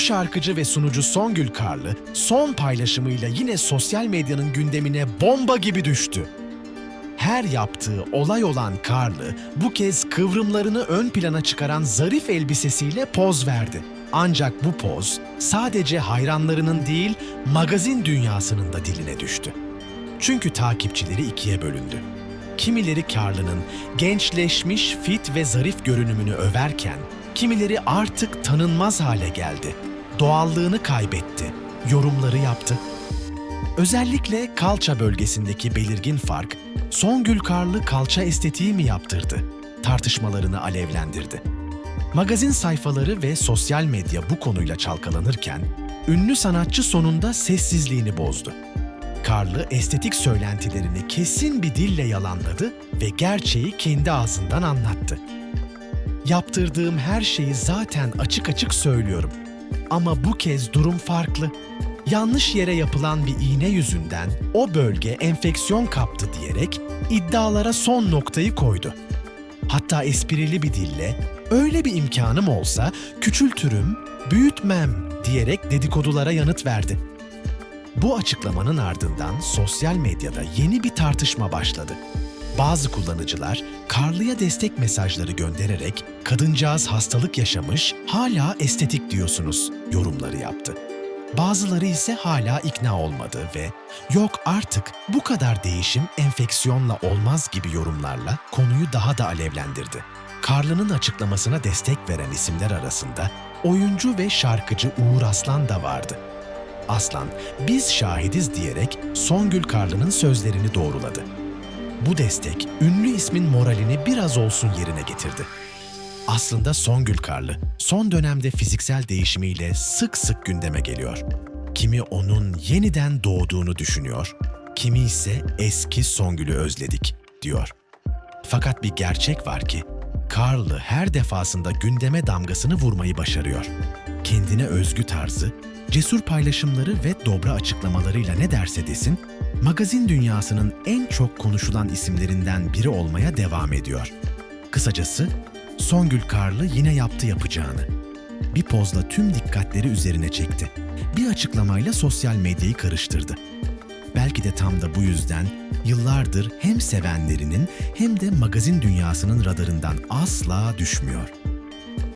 Şarkıcı ve sunucu Songül Karlı son paylaşımıyla yine sosyal medyanın gündemine bomba gibi düştü. Her yaptığı olay olan Karlı bu kez kıvrımlarını ön plana çıkaran zarif elbisesiyle poz verdi. Ancak bu poz sadece hayranlarının değil magazin dünyasının da diline düştü. Çünkü takipçileri ikiye bölündü. Kimileri Karlı'nın gençleşmiş, fit ve zarif görünümünü överken, kimileri artık tanınmaz hale geldi. Doğallığını kaybetti, yorumları yaptı. Özellikle kalça bölgesindeki belirgin fark, Songül Karlı kalça estetiği mi yaptırdı? Tartışmalarını alevlendirdi. Magazin sayfaları ve sosyal medya bu konuyla çalkalanırken, ünlü sanatçı sonunda sessizliğini bozdu. Karlı estetik söylentilerini kesin bir dille yalanladı ve gerçeği kendi ağzından anlattı. Yaptırdığım her şeyi zaten açık açık söylüyorum. Ama bu kez durum farklı. Yanlış yere yapılan bir iğne yüzünden o bölge enfeksiyon kaptı diyerek iddialara son noktayı koydu. Hatta esprili bir dille öyle bir imkanım olsa küçültürüm, büyütmem diyerek dedikodulara yanıt verdi. Bu açıklamanın ardından sosyal medyada yeni bir tartışma başladı. Bazı kullanıcılar Karlı'ya destek mesajları göndererek kadıncağız hastalık yaşamış, hala estetik diyorsunuz yorumları yaptı. Bazıları ise hala ikna olmadı ve yok artık bu kadar değişim enfeksiyonla olmaz gibi yorumlarla konuyu daha da alevlendirdi. Karlı'nın açıklamasına destek veren isimler arasında oyuncu ve şarkıcı Uğur Aslan da vardı. Aslan, biz şahidiz diyerek Songül Karlı'nın sözlerini doğruladı. Bu destek ünlü ismin moralini biraz olsun yerine getirdi. Aslında Songül Karlı son dönemde fiziksel değişimiyle sık sık gündeme geliyor. Kimi onun yeniden doğduğunu düşünüyor, kimi ise eski Songül'ü özledik diyor. Fakat bir gerçek var ki Karlı her defasında gündeme damgasını vurmayı başarıyor. Kendine özgü tarzı, cesur paylaşımları ve dobra açıklamalarıyla ne derse desin, magazin dünyasının en çok konuşulan isimlerinden biri olmaya devam ediyor. Kısacası Songül Karlı yine yaptı yapacağını. Bir pozla tüm dikkatleri üzerine çekti. Bir açıklamayla sosyal medyayı karıştırdı. Belki de tam da bu yüzden yıllardır hem sevenlerinin hem de magazin dünyasının radarından asla düşmüyor.